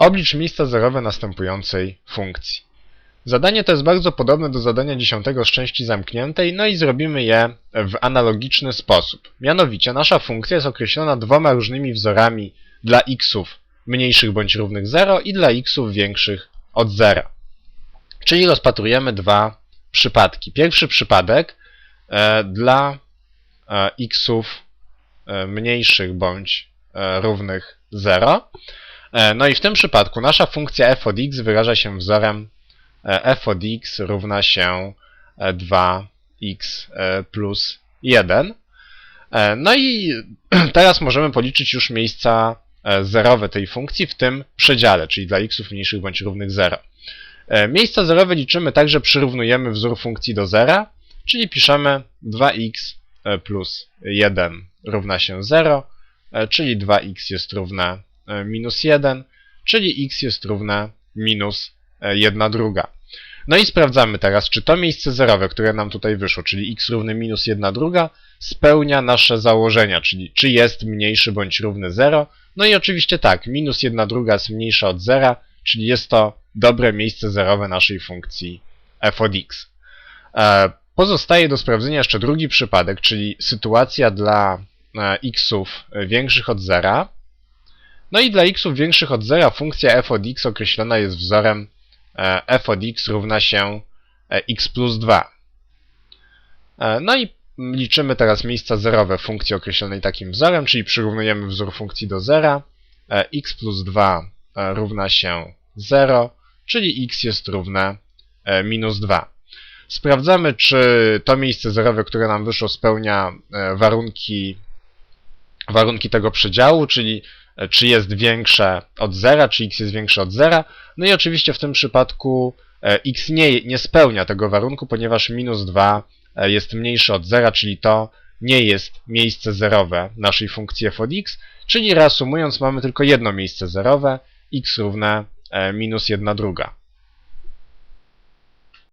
Oblicz miejsca zerowe następującej funkcji. Zadanie to jest bardzo podobne do zadania dziesiątego z części zamkniętej, no i zrobimy je w analogiczny sposób. Mianowicie nasza funkcja jest określona dwoma różnymi wzorami dla xów mniejszych bądź równych 0 i dla xów większych od 0. Czyli rozpatrujemy dwa przypadki. Pierwszy przypadek e, dla e, xów e, mniejszych bądź e, równych 0. E, no i w tym przypadku nasza funkcja f od x wyraża się wzorem e, f od x równa się e, 2x e, plus 1. E, No i teraz możemy policzyć już miejsca e, zerowe tej funkcji w tym przedziale, czyli dla xów mniejszych bądź równych 0. E, Miejsca zerowe liczymy tak, że przyrównujemy wzór funkcji do zera, czyli piszemy 2x e, plus 1 równa się 0, e, czyli 2x jest równe e, minus 1, czyli x jest równe minus 1 druga. No i sprawdzamy teraz, czy to miejsce zerowe, które nam tutaj wyszło, czyli x równy minus 1 druga, spełnia nasze założenia, czyli czy jest mniejszy bądź równy 0. No i oczywiście tak, minus 1 druga jest mniejsza od 0, czyli jest to dobre miejsce zerowe naszej funkcji f od x. E, Pozostaje do sprawdzenia jeszcze drugi przypadek, czyli sytuacja dla e, xów większych od 0. No i dla xów większych od 0 funkcja f od x określona jest wzorem e, f od x równa się e, x plus 2. E, No i liczymy teraz miejsca zerowe funkcji określonej takim wzorem, czyli przyrównujemy wzór funkcji do zera. X plus 2 e, równa się 0, czyli x jest równe minus 2. Sprawdzamy, czy to miejsce zerowe, które nam wyszło, spełnia warunki, warunki tego przedziału, czyli czy jest większe od 0, czy x jest większe od 0. No i oczywiście w tym przypadku e, x nie, nie spełnia tego warunku, ponieważ minus 2 e, jest mniejsze od 0, czyli to nie jest miejsce zerowe naszej funkcji f od x, czyli reasumując mamy tylko jedno miejsce zerowe, x równe e, minus 1 druga.